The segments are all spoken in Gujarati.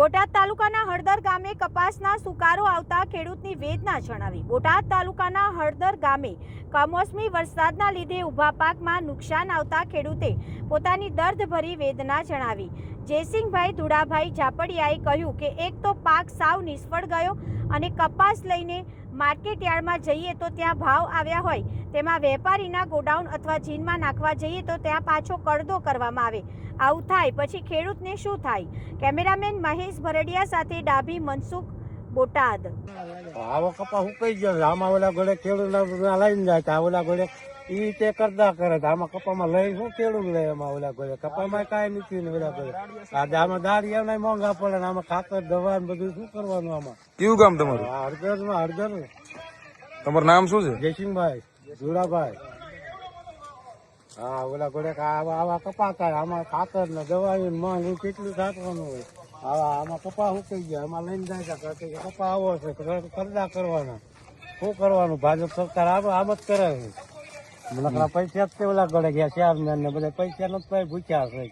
બોટાદ તાલુકાના હળદર ગામે કપાસના સુકારો આવતા ખેડૂતની વેદના જણાવી. બોટાદ તાલુકાના હળદર ગામે કમોસમી વરસાદના લીધે ઊભા પાકમાં નુકસાન આવતા ખેડૂતે પોતાની દર્દભરી વેદના જણાવી. જયસિંહભાઈ ધુડાભાઈ ઝાપડિયાએ કહ્યું કે એક તો પાક સાવ નિષ્ફળ ગયો અને કપાસ લઈને માર્કેટયાર્ડમાં જઈએ તો ત્યાં ભાવ આવ્યા હોય. તેમાં વેપારીના ગોડાઉન અથવા જીનમાં નાખવા જઈએ તો ત્યાં પાછો કડદો કરવામાં આવે. આવું થાય પછી ખેડૂતને શું થાય? કેમેરામેન મહેશ ભરડિયા સાથે ડાભી મનસુખ બોટાદ. આવો કપા હુકાઈ ગયો આમાં ઓલા ઘોડે ખેડૂતના લઈને જાય આ ઓલા ઘોડે ઈ તે કરતા કરે આમાં કપામાં લઈ શું ખેડૂત લે એમાં ઓલા ગોળે? કપામાં કાંઈ નથી ને ઓલા ગોળે. આમાં દાળી એમને મોંઘા પડે ને આમાં ખાતર દવા ને બધું શું કરવાનું આમાં? કયું ગામ તમારું? હળદરમાં હળદર તમારું નામ શું છે? જયસિંહભાઈ. જુડાભાઈ. હા ઓલા ઘોડે આવા આવા કપા થાય. આમાં ખાતર ને દવા ને માંગ કેટલું સાચવાનું હોય. આવા આમાં કપા ઉકી ગયા. આમાં લઈને જાય કે કપા આવો છે. કરદા કરવાના. શું કરવાનું? ભાજપ સરકાર આમ આમ જ કરે છે. નકરા પૈસા જ તે ઓલા ઘડે ગયા ચાર ને બધા પૈસા નથી ભૂખ્યા છે.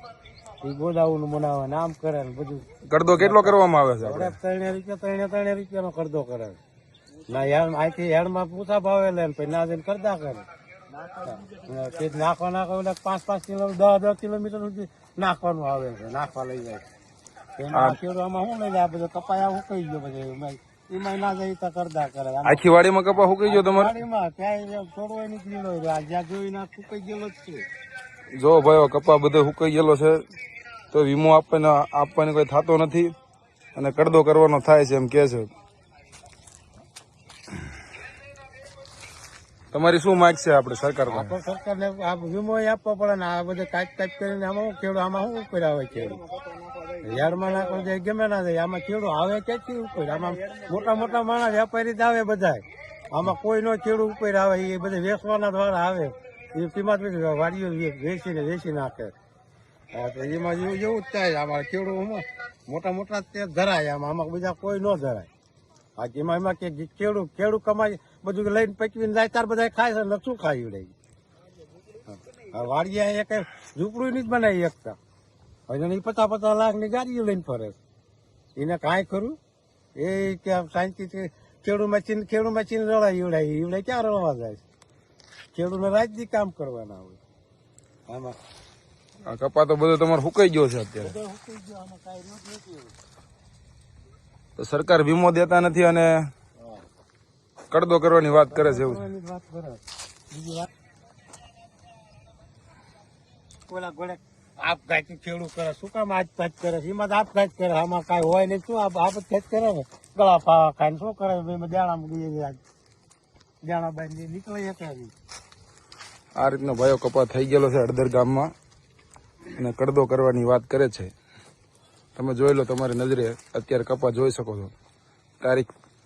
એ ગોદાવું બનાવે ને આમ કરે ને બધું. કરદો કેટલો કરવામાં આવે છે ત્રણે રૂપિયા ત્રણે ત્રણે રૂપિયાનો કરદો કરે છે. ના હેડ અહીંથી હેડમાં પૂછા ભાવે લે ને પછી ના જઈને કરતા કરે નાખવા નાખવા એટલે પાંચ પાંચ કિલો દસ દસ કિલોમીટર સુધી નાખવાનું આવે છે નાખવા લઈ જાય એમાં ખેડૂત શું લઈ જાય આ બધો કપાયા હું કહી ગયો બધે એમાં ના જાય તો કરતા કરે આખી વાડીમાં કપા સુકાઈ ગયો તમારે? ગાડીમાં ક્યાંય થોડો નીકળેલો જ્યાં જોઈ ના સુકાઈ ગયેલો જ છે. જો ભાઈ કપા બધો સુકાઈ ગયેલો છે તો વીમો આપવાનો આપવાનો કોઈ થતો નથી અને કરદો કરવાનો થાય છે એમ કે છે. તમારી શું માગ છે આપણે સરકાર આપણે સરકારને આ વીમો આપવો પડે ને આ બધે કાચ કાચ કરીને આમાં શું ખેડૂત, આમાં શું કર્યા હોય ખેડૂત? ના કોઈ જાય ગમે ના જાય આમાં ખેડૂત આવે ક્યાંથી ઉપર આમાં મોટા મોટા માણસ વેપારી જ આવે બધા આમાં કોઈ નો ખેડૂત ઉપર આવે, એ બધે વેચવાના દ્વારા આવે. એ કિંમત વાડીઓ વેચીને, વેચી નાખે. એમાં એવું એવું જ થાય, આમાં ખેડૂત મોટા મોટા તે ધરાય આમાં આમાં બીજા કોઈ ન ધરાય. આ એમાં એમાં કે ખેડૂત ખેડૂત કમાય બધું લઈને પચવીને જાય તાર બધા ખાય છે ને શું ખાઈ આ વાડિયા એક ઝૂંપડું નહીં જ બનાવી એકતા હવે એ પચાસ પચાસ લાખની ગાડીઓ લઈને ફરે એને કાંઈ કરું એ કે શાંતિથી ખેડૂત મચીને ખેડૂત મચીને રડાય ઈવડાય ઈવડાય ક્યાં રડવા જાય ખેડૂતને રાજથી કામ કરવાના હોય. આમાં આ કપા તો બધો તમારો સુકાઈ ગયો છે અત્યારે. સરકાર વીમો દેતા નથી અને કરદો કરવાની વાત કરે છે એવું ઓલા ઘોડે આપઘાત ખેડૂત કરે શું કામ આપઘાત કરે છે? એમાં આપઘાત કરે આમાં કાંઈ હોય નહીં. શું આપ- આપઘાત કરે ને? ગળા પાવા ખાય શું કરે? એમાં દાણા મૂકી આજ દાણા બાંધી નીકળે એક આ રીતનો ભાઈઓ કપા થઈ ગયેલો છે અડદર ગામમાં અને કડદો કરવાની વાત કરે છે. તમે જોઈ લો તમારી નજરે અત્યારે કપા જોઈ શકો છો. તારીખ